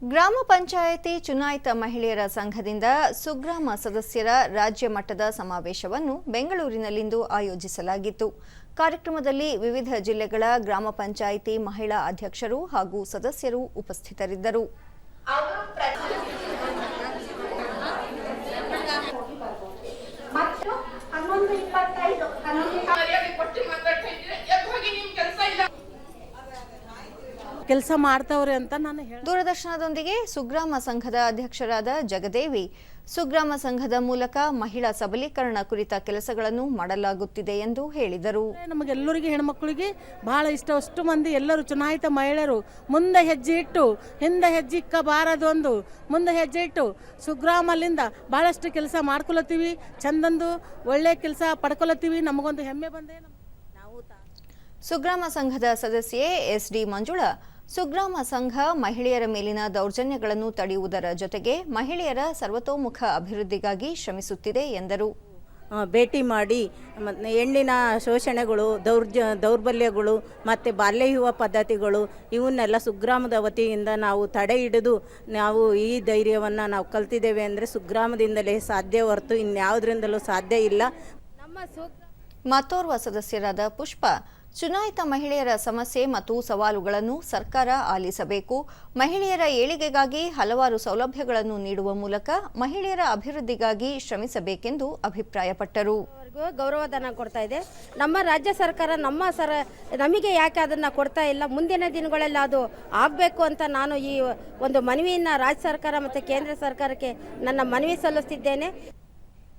ಗ್ರಾಮ ಪಂಚಾಯಿತಿ ಚುನಾಯಿತ ಮಹಿಳೆಯರ ಸಂಘದಿಂದ ಸುಗ್ರಾಮ ಸದಸ್ಯರ ರಾಜ್ಯ ಮಟ್ಟದ ಸಮಾವೇಶವನ್ನು ಬೆಂಗಳೂರಿನಲ್ಲಿಂದು ಆಯೋಜಿಸಲಾಗಿತ್ತು ಕಾರ್ಯಕ್ರಮದಲ್ಲಿ ವಿವಿಧ ಜಿಲ್ಲೆಗಳ ಗ್ರಾಮ ಪಂಚಾಯಿತಿ ಮಹಿಳಾ ಅಧ್ಯಕ್ಷರು ಹಾಗೂ ಸದಸ್ಯರು ಉಪಸ್ಥಿತರಿದ್ದರು ಮತ್ತು ಕೆಲಸ ಮಾಡ್ತಾವ್ರೆ ಅಂತ ನಾನು ಹೇಳ ದೂರದರ್ಶನದೊಂದಿಗೆ ಸುಗ್ರಾಮ ಸಂಘದ ಅಧ್ಯಕ್ಷರಾದ ಜಗದೇವಿ ಸುಗ್ರಾಮ ಸಂಘದ ಮೂಲಕ ಮಹಿಳಾ ಸಬಲೀಕರಣ ಕುರಿತ ಕೆಲಸಗಳನ್ನು ಮಾಡಲಾಗುತ್ತಿದೆ ಎಂದು ಹೇಳಿದರು. ನಮಗೆಲ್ಲರಿಗೆ ಹೆಣ್ಮಕ್ಳಿಗೆ ಬಹಳ ಇಷ್ಟ. ಅಷ್ಟು ಮಂದಿ ಎಲ್ಲರೂ ಚುನಾಯಿತ ಮಹಿಳೆಯರು ಮುಂದೆ ಹೆಜ್ಜೆ ಇಟ್ಟು ಹಿಂದೆ ಹೆಜ್ಜೆ ಇಕ್ಕಬಾರದು ಒಂದು ಮುಂದೆ ಹೆಜ್ಜೆ ಇಟ್ಟು ಸುಗ್ರಾಮಲ್ಲಿಂದ ಬಹಳಷ್ಟು ಕೆಲಸ ಮಾಡ್ಕೊಳತ್ತೀವಿ. ಚಂದಂದು ಒಳ್ಳೆ ಕೆಲಸ ಪಡ್ಕೊಳತ್ತೀವಿ. ನಮಗೊಂದು ಹೆಮ್ಮೆ ಬಂದೇ ಸುಗ್ರಾಮ ಸಂಘದ ಸದಸ್ಯೆ ಎಸ್ಡಿ ಮಂಜುಳಾ ಸುಗ್ರಾಮ ಸಂಘ ಮಹಿಳೆಯರ ಮೇಲಿನ ದೌರ್ಜನ್ಯಗಳನ್ನು ತಡೆಯುವುದರ ಜೊತೆಗೆ ಮಹಿಳೆಯರ ಸರ್ವತೋಮುಖ ಅಭಿವೃದ್ಧಿಗಾಗಿ ಶ್ರಮಿಸುತ್ತಿದೆ ಎಂದರು. ಭೇಟಿ ಮಾಡಿ ಮತ್ತು ಹೆಣ್ಣಿನ ಶೋಷಣೆಗಳು ದೌರ್ಜ ದೌರ್ಬಲ್ಯಗಳು ಮತ್ತು ಬಾಲ್ಯ ಯುವ ಪದ್ಧತಿಗಳು ಇವನ್ನೆಲ್ಲ ಸುಗ್ರಾಮದ ವತಿಯಿಂದ ನಾವು ತಡೆ ಹಿಡಿದು ನಾವು ಈ ಧೈರ್ಯವನ್ನು ನಾವು ಕಲ್ತಿದ್ದೇವೆ ಅಂದರೆ ಸುಗ್ರಾಮದಿಂದಲೇ ಸಾಧ್ಯ ಹೊರತು ಇನ್ಯಾವುದರಿಂದಲೂ ಸಾಧ್ಯ ಇಲ್ಲ. ನಮ್ಮ ಮತ್ತೋರ್ವ ಸದಸ್ಯರಾದ ಪುಷ್ಪ ಚುನಾಯಿತ ಮಹಿಳೆಯರ ಸಮಸ್ಯೆ ಮತ್ತು ಸವಾಲುಗಳನ್ನು ಸರ್ಕಾರ ಆಲಿಸಬೇಕು. ಮಹಿಳೆಯರ ಏಳಿಗೆಗಾಗಿ ಹಲವಾರು ಸೌಲಭ್ಯಗಳನ್ನು ನೀಡುವ ಮೂಲಕ ಮಹಿಳೆಯರ ಅಭಿವೃದ್ಧಿಗಾಗಿ ಶ್ರಮಿಸಬೇಕೆಂದು ಅಭಿಪ್ರಾಯಪಟ್ಟರು. ಗೌರವಧನ ಕೊಡ್ತಾ ಇದೆ. ನಮ್ಮ ರಾಜ್ಯ ಸರ್ಕಾರ ನಮ್ಮ ಸರ, ನಮಗೆ ಯಾಕೆ ಅದನ್ನು ಕೊಡ್ತಾ ಇಲ್ಲ? ಮುಂದಿನ ದಿನಗಳಲ್ಲಿ ಅದು ಆಗಬೇಕು ಅಂತ ನಾನು ಈ ಒಂದು ಮನವಿಯನ್ನು ರಾಜ್ಯ ಸರ್ಕಾರ ಮತ್ತು ಕೇಂದ್ರ ಸರ್ಕಾರಕ್ಕೆ ನನ್ನ ಮನವಿ ಸಲ್ಲಿಸ್ತಿದ್ದೇನೆ.